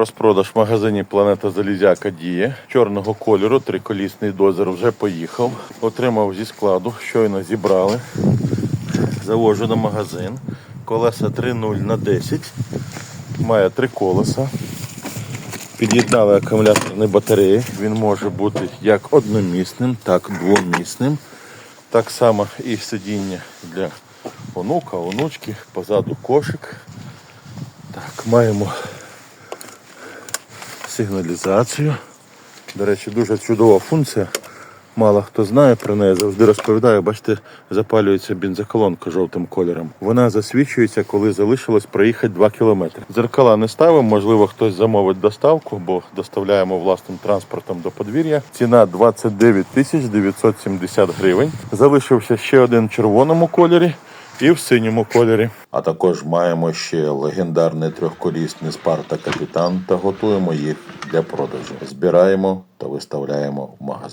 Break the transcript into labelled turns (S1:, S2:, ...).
S1: Розпродаж в магазині Планета Залізяка діє. Чорного кольору, триколісний дозер вже поїхав. Отримав зі складу, щойно зібрали. Завожу на магазин. Колеса 3.0 на 10. Має три колеса. Під'єднали акумуляторні батареї. Він може бути як одномісним, так і двомісним. Так само і сидіння для онука, онучки, позаду кошик. Так, маємо сигналізацію. До речі, дуже чудова функція. Мало хто знає про неї, завжди розповідаю. Бачите, запалюється бензоколонка жовтим кольором. Вона засвічується, коли залишилось проїхати 2 кілометри. Дзеркала не ставимо, можливо, хтось замовить доставку, бо доставляємо власним транспортом до подвір'я. Ціна 29 тисяч 970 гривень. Залишився ще один в червоному кольорі і в синьому кольорі. А також маємо ще легендарний трьохколісний Спарта Капітан та готуємо їх для продажу. Збираємо та виставляємо в магазин.